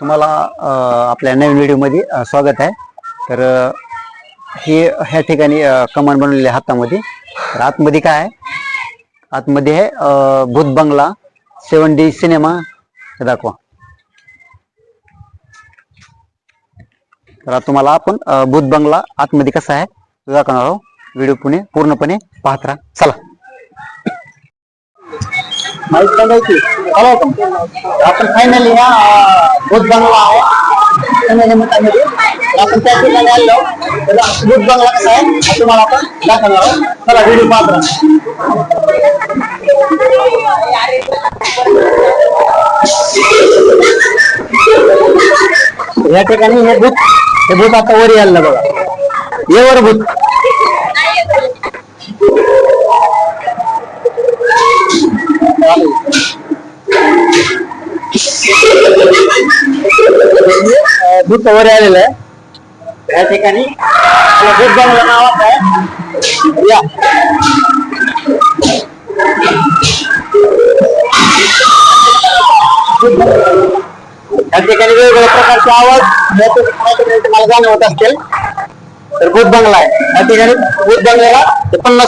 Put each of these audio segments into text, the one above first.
तुम्हाला आपल्या नवीन व्हिडिओमध्ये स्वागत आहे. तर हे ह्या ठिकाणी कमान बनवलेले हातामध्ये तर आतमध्ये काय आहे? आतमध्ये आहे भूत बंगला सेवन डी सिनेमा. दाखवा. तर आता तुम्हाला आपण भूत बंगला आतमध्ये कसा आहे तो दाखवणार आहोत. व्हिडिओ पुणे पूर्णपणे पाहत राहा. चला. माहीत सांगायची? चला आपण फायनली या भूत बंगला आहे. संगमनेरमध्ये. आपण त्या ठिकाणी आलो. तर भूत बंगला कसा आहे? हा तुम्हाला आपण दाखवणार आहोत. चला व्हिडिओ पाहत राहा. या ठिकाणी हे भूत हे भूत आता वर यायला बघा. ये वर भूत अं, भूत वर आलेलं आहे. या बंगला नावाचा आहे. या.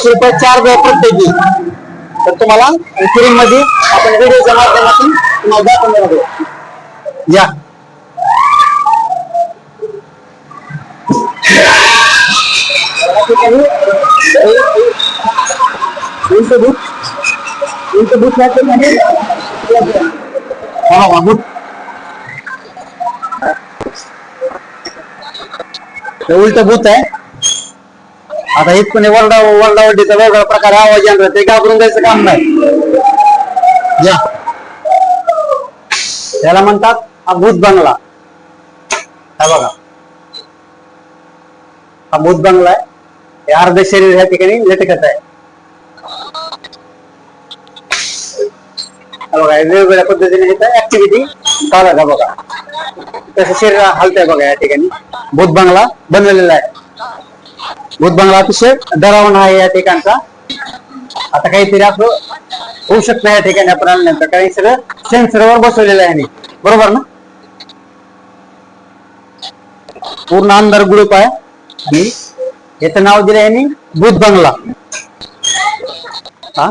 रुपये चार वेळ प्रत्येकी तर तुम्हाला फ़िल्म मध्ये आपण व्हिडिओच्या माध्यमातून तुम्हाला दाखवणार आहोत. या. ठिकाणी उंच भूत उंच भूत या ठिकाणी हा भूत उलट भूत आहे. आता हेच पण वरडा वरडावडीचा वेगळा प्रकार आवाज येणार ते घाबरून द्यायचं काम नाही. या. त्याला म्हणतात हा भूत बंगला. हा बघा. हा भूत बंगला आहे. हे अर्ध शरीर ह्या ठिकाणी लटकत आहे. बघा वेगवेगळ्या पद्धतीने ऍक्टिव्हिटी चालत आहे बघा. तसं शरीर हलतंय बघा या ठिकाणी. भूत बंगला बनवलेला आहे. भूत बंगला अतिशय डरावणा आहे या ठिकाणचा. आता काहीतरी असं होऊ शकतं या ठिकाणी आपण आल्यानंतर काही सगळं सेन्सरवर बसवलेलं आहे बरोबर ना? पूर्ण अंधार ग्रुप आहे. आणि याचं नाव दिलं यांनी भूत बंगला. हा?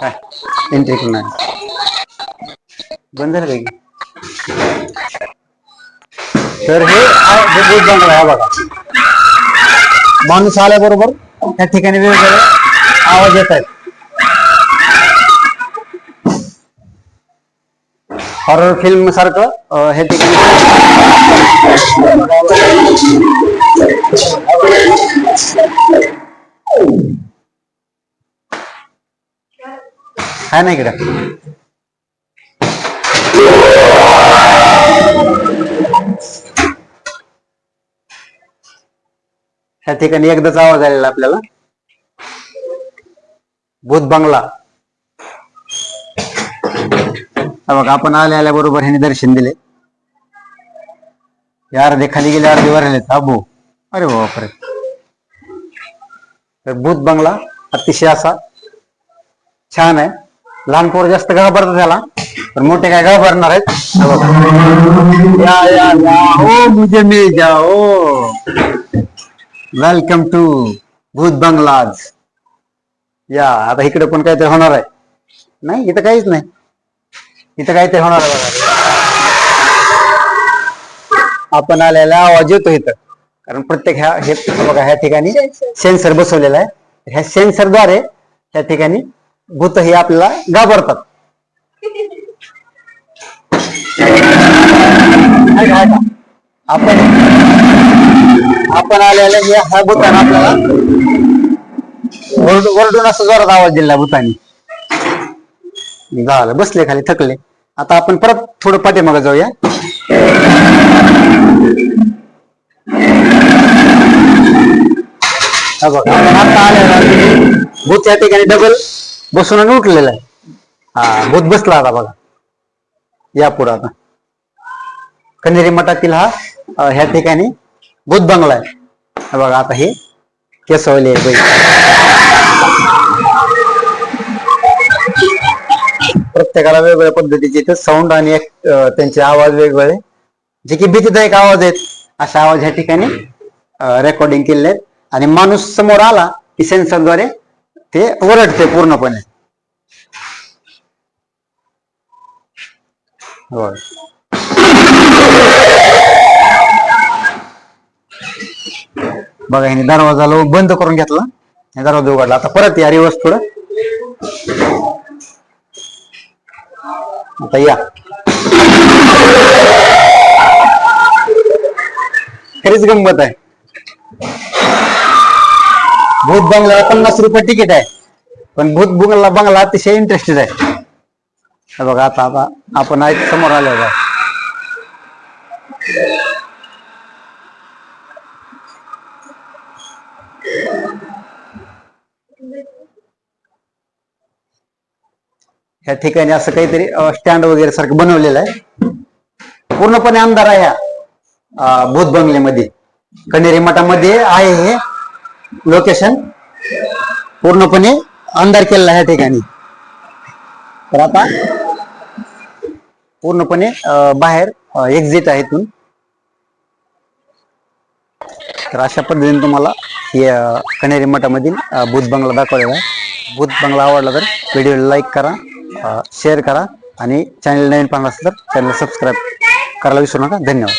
काय? एंट्री करून बंद झालं तर हे आहे भूत बंगला हा बघा. माणूस आल्याबरोबर त्या ठिकाणी वेगवेगळे आवाज येत आहेत. हॉरर फिल्म सारखं हे ठिकाणी आहे ना इकडे. ह्या ठिकाणी एकदाच आवाज आलेला आपल्याला. भूत बंगला. बघा आपण आल्या आल्या बरोबर ह्याने दर्शन दिले. अर्धे खाली गेले अर्धे वर आले थांबू. अरे बापरे. तर भूत बंगला अतिशय असा छान आहे. लहान पोर जास्त घाबरत त्याला पण मोठे काय घाबरणार आहेत? या या या. हो मुझे जाओ. वेलकम टू भूत बंगलाज या आता इकडे पण काहीतरी होणार आहे. नाही इथं काहीच नाही. इथं काहीतरी होणार आहे बघा. आपण आलेला आवाज येतो इथं. कारण प्रत्येक ह्या हे बघा ह्या ठिकाणी सेन्सर बसवलेला आहे. ह्या सेन्सरद्वारे ह्या ठिकाणी भूत हे आपल्याला घाबरतात. आपण आपण आलेला हे हा भूतान आपल्याला? ओरडून असं जोरात आवाज दिला भूतानी. झालं बसले खाली थकले. आता आपण परत थोडं पाठीमागे जाऊया. आता भूत या ठिकाणी डबल बसून आणि उठलेला आहे. हा भूत बसला आता बघा. या पुढे आता. कनेरी मठातील हा ह्या ठिकाणी भूत बंगला आहे. बघा आता हे केसवले आहे बाई. प्रत्येकाला वेगवेगळ्या पद्धतीचे इथे साऊंड आणि एक त्यांचे आवाज वेगवेगळे. जे की भीतीदायक आवाज आहेत. असा आवाज ह्या ठिकाणी रेकॉर्डिंग केलेले आहेत. आणि माणूस समोर आला की सेन्सरद्वारे ते ओरडते पूर्णपणे. होय. बघा ह्याने दरवाजा लो- बंद करून घेतला. दरवाजा उघडला. आता परत या रिवर्स थोडं आता या. खरीच गंमत आहे. भूत बंगला पन्नास रुपये तिकीट आहे. पण भूत बंगला बंगला अतिशय इंटरेस्टेड आहे. हे बघा आता आता आपण आहेत समोर आलो बघा ह्या ठिकाणी असं काहीतरी स्टँड वगैरे सारखं बनवलेलं आहे. पूर्णपणे अंधार आहे भूत बंगल्यामध्ये. कणेरी मठामध्ये आहे हे लोकेशन पूर्णपणे अंधार केलेला आहे ह्या ठिकाणी. तर आता पूर्णपणे बाहेर एक्झिट आहे इथून. तर अशा पद्धतीने तुम्हाला हे कणेरी मठामधील भूत बंगला दाखवलेला आहे. भूत बंगला आवडला तर व्हिडिओला लाईक करा शेअर करा आणि चॅनल नवीन पाहणार असेल तर चॅनल सबस्क्राईब करायला विसरू नका. धन्यवाद.